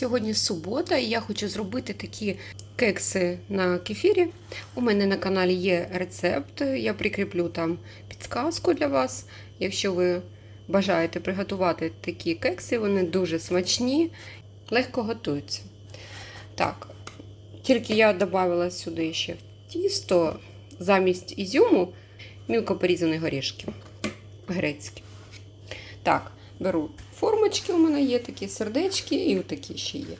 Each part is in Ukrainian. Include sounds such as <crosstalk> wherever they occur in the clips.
Сьогодні субота, і я хочу зробити такі кекси на кефірі. У мене на каналі є рецепт. Я прикріплю там підсказку для вас. Якщо ви бажаєте приготувати такі кекси, вони дуже смачні, легко готуються. Так, тільки я додала сюди ще тісто замість ізюму мілко порізані горішки грецькі. Так, беру формочки, у мене є такі сердечки і отакі ще є.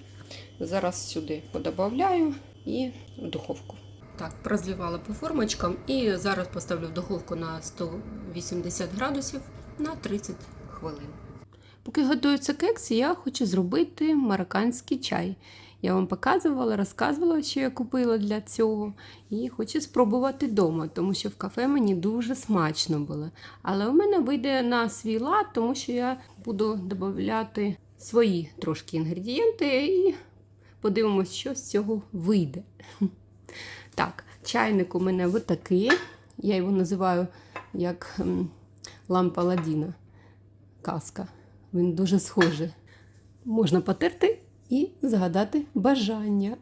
Зараз сюди подобавляю і в духовку. Так, розлівала по формочкам і зараз поставлю в духовку на 180 градусів на 30 хвилин. Поки готується кекс, я хочу зробити марокканський чай. Я вам показувала, розказувала, що я купила для цього, і хочу спробувати вдома, тому що в кафе мені дуже смачно було. Але у мене вийде на свій лад, тому що я буду додати свої трошки інгредієнти і подивимось, що з цього вийде. <laughs> Так, чайник у мене отакий. Я його називаю як лампа Ладіна. Казка. Він дуже схожий. Можна потерти і згадати бажання.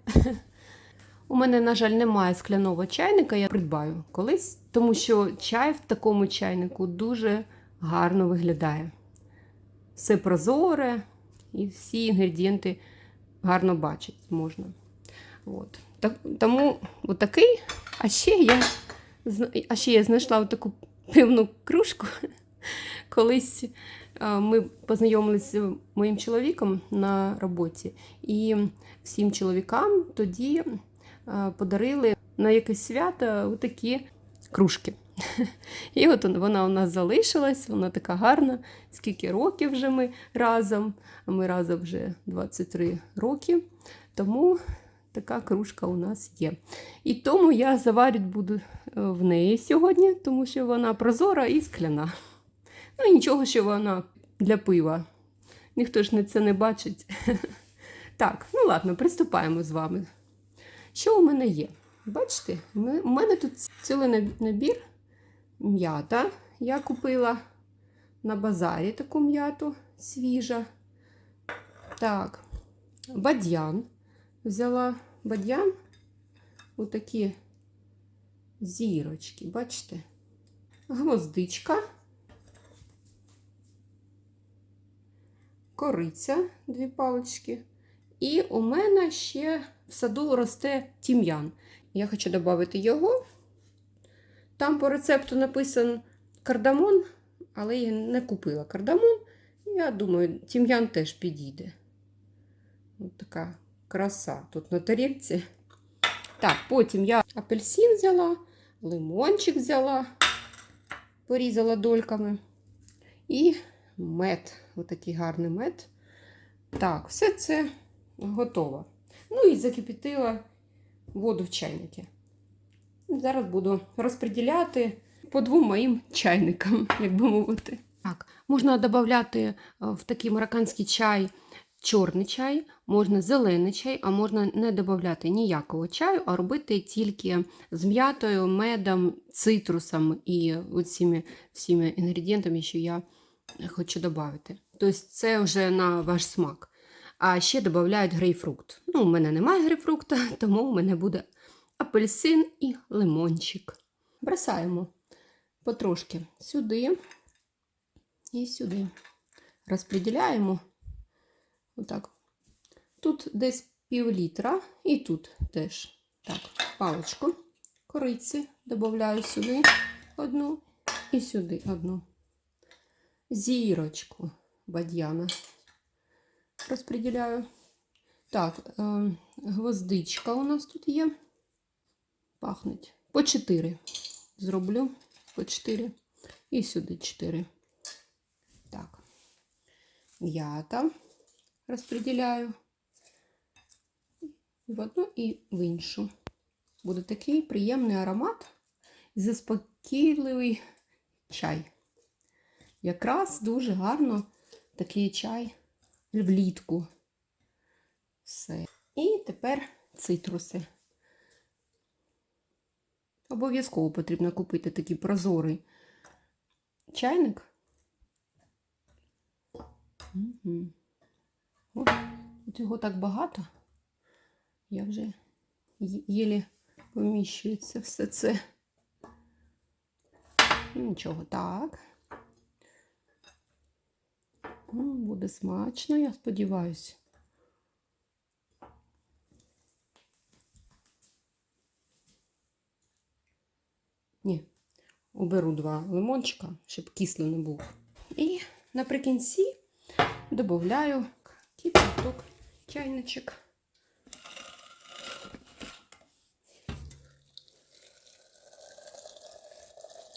У мене, на жаль, немає скляного чайника, я придбаю колись, тому що чай в такому чайнику дуже гарно виглядає. Все прозоре і всі інгредієнти гарно бачить можна. От. Так, тому отакий. А ще я а ще я знайшла таку пивну кружку. <laughs> Колись ми познайомилися з моїм чоловіком на роботі, і всім чоловікам тоді е, подарили на якесь свято такі кружки. <laughs> І от вона у нас залишилась, вона така гарна. Скільки років вже ми разом? Ми разом вже 23 роки. Тому така кружка у нас є. І тому я заварити буду е, в неї сьогодні, тому що вона прозора і скляна. Ну і нічого, що вона для пива. Ніхто ж це не бачить. <laughs> Так, ну ладно, приступаємо з вами. Що у мене є? Бачите, ми- у мене тут цілий набір м'ята. Я купила на базарі таку м'яту свіжа. Так, бадьян. Взяла бадьян. Отакі зірочки, бачите? Гвоздичка. Кориця, дві палички. І у мене ще в саду росте тім'ян. Я хочу додати його. Там по рецепту написан кардамон, але я не купила кардамон. Я думаю, тім'ян теж підійде. Ось така краса тут на тарілці. Так, потім я апельсин взяла, лимончик взяла, порізала дольками. І мед. Отакий гарний мед. Так, все це готово. Ну і закипятила воду в чайнику. Зараз буду розподіляти по двом моїм чайникам, <laughs> як би мовити. Так, можна додати е, в такий марокканський чай чорний чай, можна зелений чай, а можна не додати ніякого чаю, а робити тільки з м'ятою, медом, цитрусом і оціми всіми інгредієнтами, що я хочу додати. Тобто це вже на ваш смак. А ще додають грейпфрукт. Ну, у мене немає грейпфрукта, <laughs> тому у мене буде апельсин і лимончик. Бросаємо потрошки сюди і сюди. Розподіляємо. Отак. Тут десь пів літра, і тут теж. Так, паличку кориці додаю сюди одну і сюди одну зірочку бадьяна розподіляю. Так, е, гвоздичка у нас тут є. Пахнуть. По 4 зроблю. По 4. І сюди 4. Так. М'ята розподіляю. В одну і в іншу. Буде такий приємний аромат і заспокійливий чай. Якраз дуже гарно такий чай влітку. Все. І тепер цитруси. Обов'язково потрібно купити такий прозорий чайник. Угу. О, От його так багато. Я вже єлі поміщується все це. Нічого, так. Буде смачно, я сподіваюся. Ні, оберу два лимончика, щоб кислий не був. І наприкінці додаю кипяток, чайничок.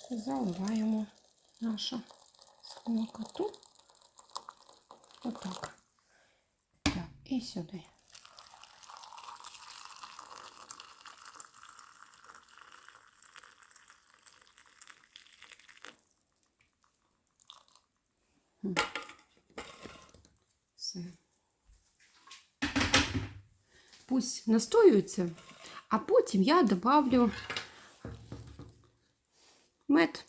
Заливаємо нашу смакоту. Отак. Так, і сюди. Все. Пусть настоюється, а потім я добавлю мед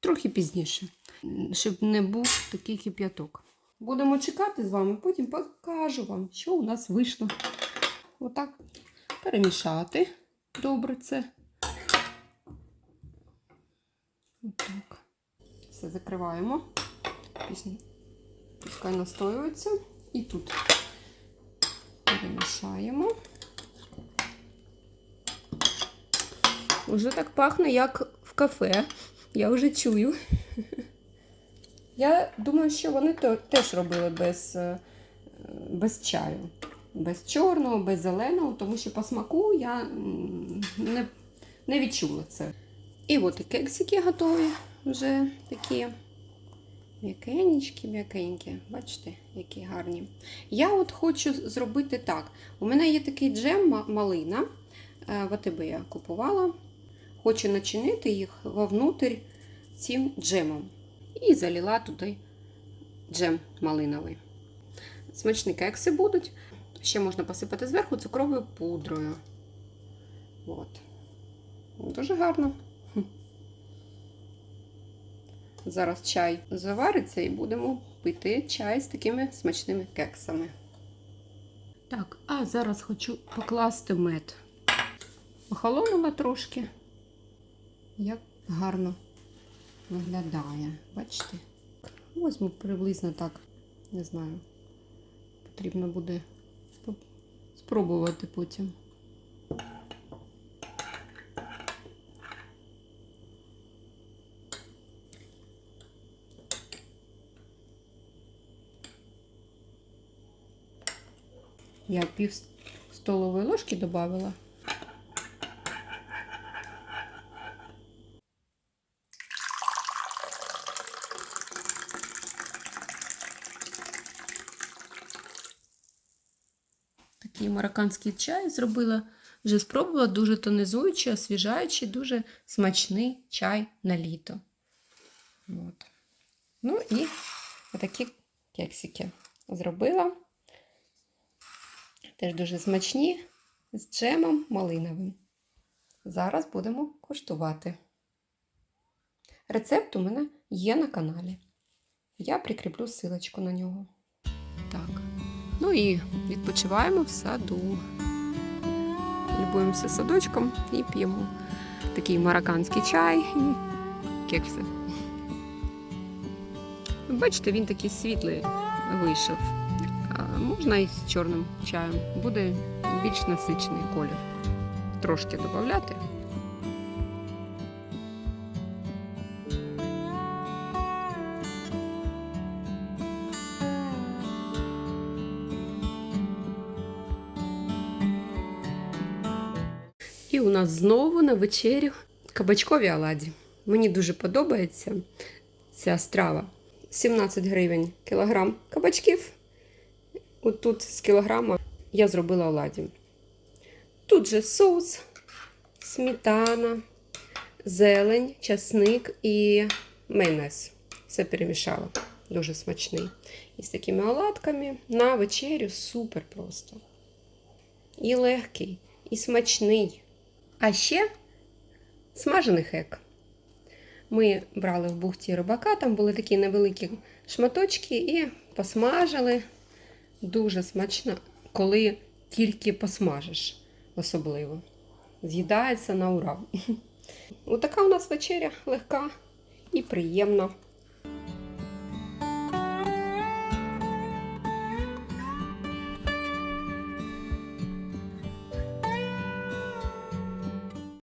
трохи пізніше, щоб не був такий кип'яток. Будемо чекати з вами, потім покажу вам, що у нас вийшло. Отак перемішати добре це. Отак. Все закриваємо. Пускай настоюється. І тут перемішаємо. Уже так пахне, як в кафе. Я вже чую. <laughs> Я думаю, що вони теж робили без, е, без чаю. Без чорного, без зеленого, тому що по смаку я не, не відчула це. І от і кексики готові вже такі м'якенькі, м'якенькі. Бачите, які гарні. Я от хочу зробити так. У мене є такий джем малина. е, В я купувала. Хочу начинити їх вовнутрь цим джемом. І залила туди джем малиновий. Смачні кекси будуть. Ще можна посипати зверху цукровою пудрою. От. Дуже гарно. Зараз чай завариться і будемо пити чай з такими смачними кексами. Так, а зараз хочу покласти мед. Охолонула трошки. Як гарно виглядає. Бачите? Возьму приблизно так, не знаю. Потрібно буде спробувати потім. Я пів столової ложки додавала. Такий марокканський чай зробила. Вже спробувала дуже тонизуючий, освіжаючий, дуже смачний чай на літо. От. Ну і такі кексики зробила. Теж дуже смачні з джемом малиновим. Зараз будемо куштувати. Рецепт у мене є на каналі. Я прикріплю силочку на нього. Ну і відпочиваємо в саду. Любуємося садочком і п'ємо такий марокканський чай і кекси. Бачите, він такий світлий вийшов. Можна і з чорним чаєм. Буде більш насичений колір. Трошки додати. Нас знову на вечерю кабачкові оладі. Мені дуже подобається ця страва. 17 гривень кілограм кабачків. От тут з кілограма я зробила оладі. Тут же соус, сметана, зелень, часник і майонез. Все перемішала. Дуже смачний. І з такими оладками на вечерю супер просто. І легкий, і смачний. А ще смажений хек. Ми брали в бухті рибака, там були такі невеликі шматочки і посмажили Дуже смачна, коли тільки посмажиш, особливо. З'їдається на ура. <laughs> Отака у нас вечеря легка і приємна.